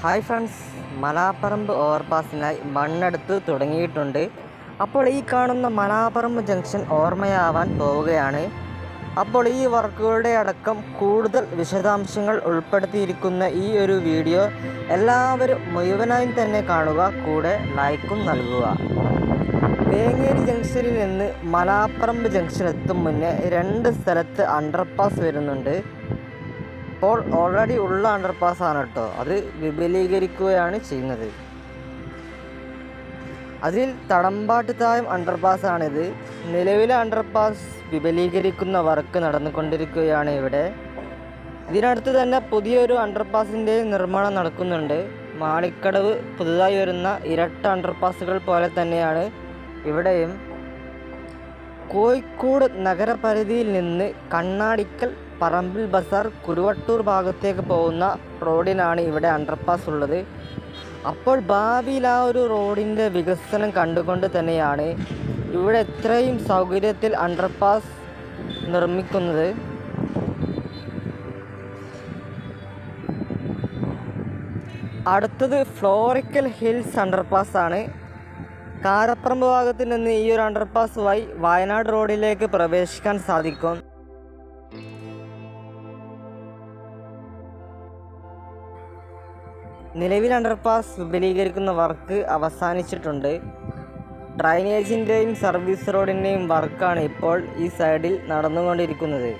Hi friends Malaparamba ഓവർപാസിനായി മണ്ണെടുത്ത് തുടങ്ങിയിട്ടുണ്ട്. അപ്പോൾ ഈ കാണുന്ന മലാപ്പറമ്പ് ജംഗ്ഷൻ ഓർമ്മയാവാൻ പോവുകയാണ്. അപ്പോൾ ഈ വർക്കുകളുടെ അടക്കം കൂടുതൽ വിശദാംശങ്ങൾ ഉൾപ്പെടുത്തിയിരിക്കുന്ന ഈ ഒരു വീഡിയോ എല്ലാവരും മുഴുവനായും തന്നെ കാണുക കൂടെ ലൈക്കും നൽകുക. വേങ്ങേരി ജംഗ്ഷനിൽ നിന്ന് മലാപ്പറമ്പ് ജംഗ്ഷൻ എത്തും മുന്നേ രണ്ട് സ്ഥലത്ത് അണ്ടർപാസ് വരുന്നുണ്ട്. ഇപ്പോൾ ഓൾറെഡി ഉള്ള അണ്ടർപാസ് ആണ് കേട്ടോ. അത് വിപുലീകരിക്കുകയാണ് ചെയ്യുന്നത്. അതിൽ തടമ്പാട്ട് തായം അണ്ടർപാസ് ആണിത്. നിലവിലെ അണ്ടർപാസ് വിപുലീകരിക്കുന്ന വർക്ക് നടന്നുകൊണ്ടിരിക്കുകയാണ് ഇവിടെ. ഇതിനടുത്ത് തന്നെ പുതിയൊരു അണ്ടർപാസിന്റെ നിർമ്മാണം നടക്കുന്നുണ്ട്. മാളിക്കടവ് പുതുതായി വരുന്ന ഇരട്ട അണ്ടർപാസുകൾ പോലെ തന്നെയാണ് ഇവിടെയും. കോഴിക്കോട് നഗരപരിധിയിൽ നിന്ന് കണ്ണാടിക്കൽ പറമ്പിൽ ബസാർ കുരുവട്ടൂർ ഭാഗത്തേക്ക് പോകുന്ന റോഡിനാണ് ഇവിടെ അണ്ടർപാസ് ഉള്ളത്. അപ്പോൾ ഭാവിയിൽ ആ ഒരു റോഡിന്റെ വികസനം കണ്ടുകൊണ്ട് തന്നെയാണ് ഇവിടെ എത്രയും സൗകര്യത്തിൽ അണ്ടർപാസ് നിർമ്മിക്കുന്നത്. അടുത്തത് ഫ്ലോറിക്കൽ ഹിൽസ് അണ്ടർപാസ് ആണ്. കാരപ്പറമ്പ് ഭാഗത്ത് നിന്ന് ഈ ഒരു അണ്ടർപാസ് വഴി വയനാട് റോഡിലേക്ക് പ്രവേശിക്കാൻ സാധിക്കും. നിലവിൽ അണ്ടർപാസ് വിപുലീകരിക്കുന്ന വർക്ക് അവസാനിച്ചിട്ടുണ്ട്. ഡ്രൈനേജിന്റെയും സർവീസ് റോഡിന്റെയും വർക്കാണ് ഇപ്പോൾ ഈ സൈഡിൽ നടന്നുകൊണ്ടിരിക്കുന്നത്.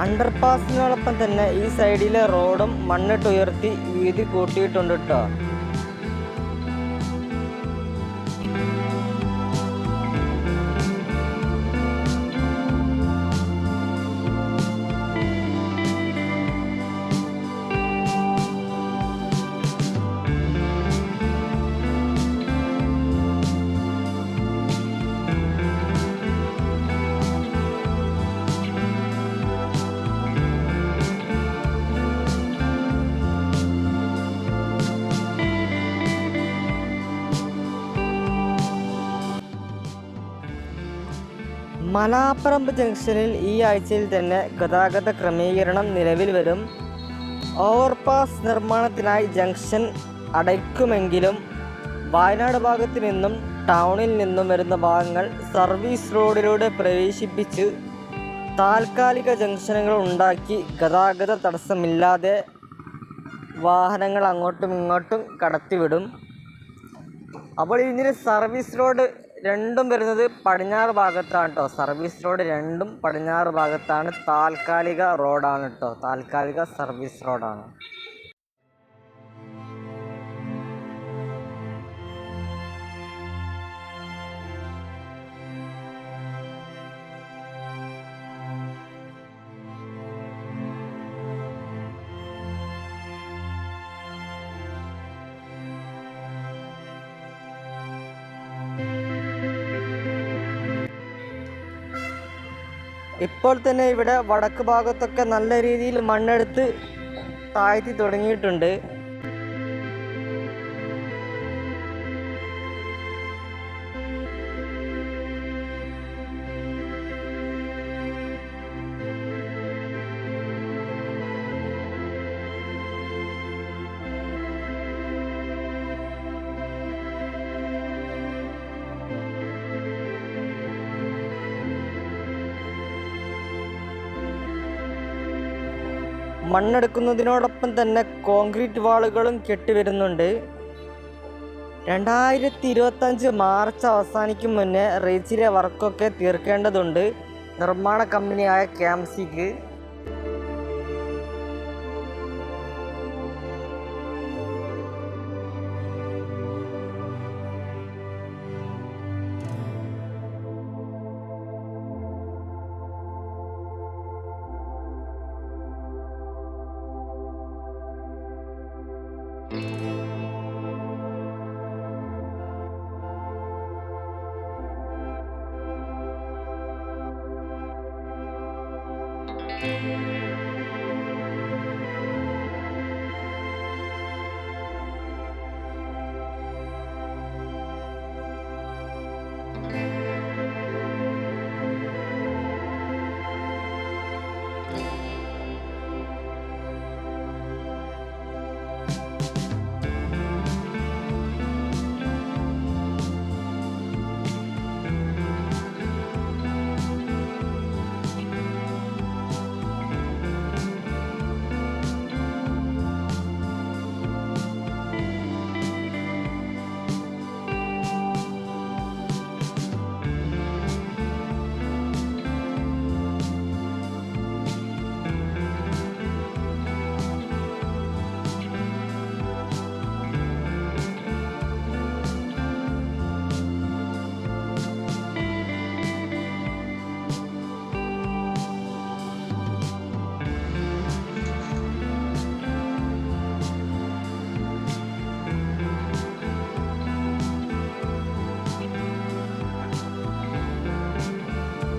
അണ്ടർപാസിനോടൊപ്പം തന്നെ ഈ സൈഡിലെ റോഡും മണ്ണിട്ട് ഉയർത്തി വീതി കൂട്ടിയിട്ടുണ്ട് കേട്ടോ മലാപ്പറമ്പ് ജംഗ്ഷനിൽ ഈ ആഴ്ചയിൽ തന്നെ ഗതാഗത ക്രമീകരണം നിലവിൽ വരും. ഓവർപാസ് നിർമ്മാണത്തിനായി ജംഗ്ഷൻ അടയ്ക്കുമെങ്കിലും വയനാട് ഭാഗത്ത് നിന്നും ടൗണിൽ നിന്നും വരുന്ന ഭാഗങ്ങൾ സർവീസ് റോഡിലൂടെ പ്രവേശിപ്പിച്ച് താൽക്കാലിക ജംഗ്ഷനുകൾ ഉണ്ടാക്കി ഗതാഗത തടസ്സമില്ലാതെ വാഹനങ്ങൾ അങ്ങോട്ടും ഇങ്ങോട്ടും കടത്തിവിടും. അപ്പോൾ ഇതിന് സർവീസ് റോഡ് രണ്ടും വരുന്നത് പടിഞ്ഞാറ് ഭാഗത്താണ് കേട്ടോ സർവീസ് റോഡ് രണ്ടും പടിഞ്ഞാറ് ഭാഗത്താണ്. താൽക്കാലിക റോഡാണ് കേട്ടോ താൽക്കാലിക സർവീസ് റോഡാണ് ഇപ്പോൾ തന്നെ ഇവിടെ വടക്ക് ഭാഗത്തൊക്കെ നല്ല രീതിയിൽ മണ്ണെടുത്ത് താഴ്ത്തി തുടങ്ങിയിട്ടുണ്ട്. മണ്ണെടുക്കുന്നതിനോടൊപ്പം തന്നെ കോൺക്രീറ്റ് വാളുകളും കെട്ടിവരുന്നുണ്ട് രണ്ടായിരത്തി ഇരുപത്തഞ്ച് മാർച്ച് അവസാനിക്കും മുന്നേ റീച്ചിലെ വർക്കൊക്കെ തീർക്കേണ്ടതുണ്ട്. നിർമ്മാണ കമ്പനിയായ ക്യാംസിക്ക്.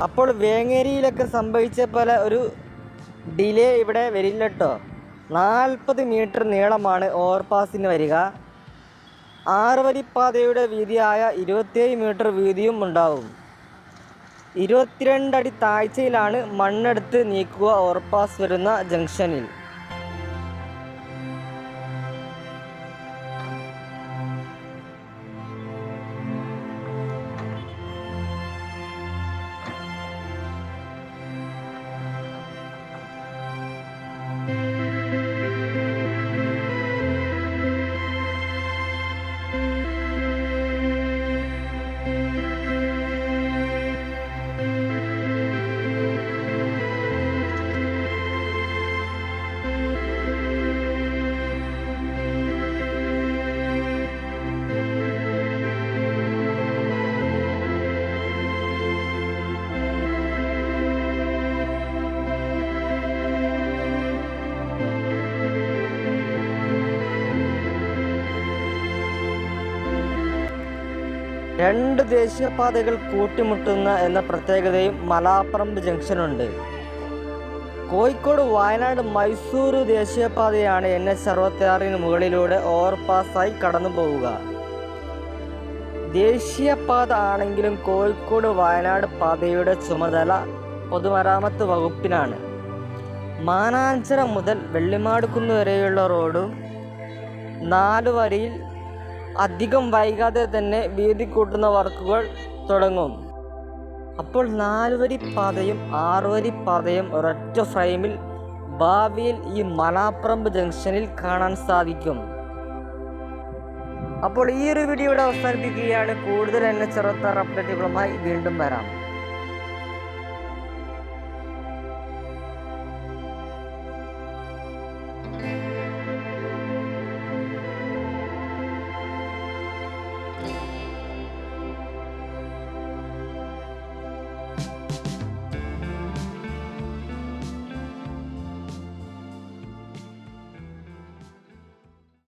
അപ്പോൾ വേങ്ങേരിയിലൊക്കെ സംഭവിച്ച പോലെ ഒരു ഡിലേ ഇവിടെ വരില്ല കേട്ടോ നാൽപ്പത് മീറ്റർ നീളമാണ് ഓവർപാസിന് വരിക. ആറ് വരിപ്പാതയുടെ വീതിയായ ഇരുപത്തിയേഴ് മീറ്റർ വീതിയും ഉണ്ടാവും. ഇരുപത്തിരണ്ടടി താഴ്ചയിലാണ് മണ്ണെടുത്ത് നീക്കുക ഓവർപാസ് വരുന്ന ജംഗ്ഷനിൽ. രണ്ട് ദേശീയപാതകൾ കൂട്ടിമുട്ടുന്ന എന്ന പ്രത്യേകതയും മലാപ്പറമ്പ് ജംഗ്ഷനുണ്ട്. കോഴിക്കോട് വയനാട് മൈസൂർ ദേശീയപാതയാണ് എൻ എച്ച് അറുപത്തിയാറിന് മുകളിലൂടെ ഓവർപാസായി കടന്നു പോവുക ദേശീയപാത ആണെങ്കിലും കോഴിക്കോട് വയനാട് പാതയുടെ ചുമതല പൊതുമരാമത്ത് വകുപ്പിനാണ്. മാനാഞ്ചിറ മുതൽ വെള്ളിമാടുക്കുന്ന് വരെയുള്ള റോഡും നാല് വരിയിൽ അധികം വൈകാതെ തന്നെ വീതി കൂട്ടുന്ന വർക്കുകൾ തുടങ്ങും. അപ്പോൾ നാലുവരി പാതയും ആറുവരി പാതയും ഒരൊറ്റ ഫ്രെയിമിൽ ഭാവിയിൽ ഈ മലാപ്രമ്പ് ജംഗ്ഷനിൽ കാണാൻ സാധിക്കും. അപ്പോൾ ഈ ഒരു വീഡിയോയുടെ അവസാനിപ്പിക്കുകയാണ്. കൂടുതൽ എന്നെ ചെറുത്താർ അപ്ഡേറ്റുകളുമായി വീണ്ടും വരാം.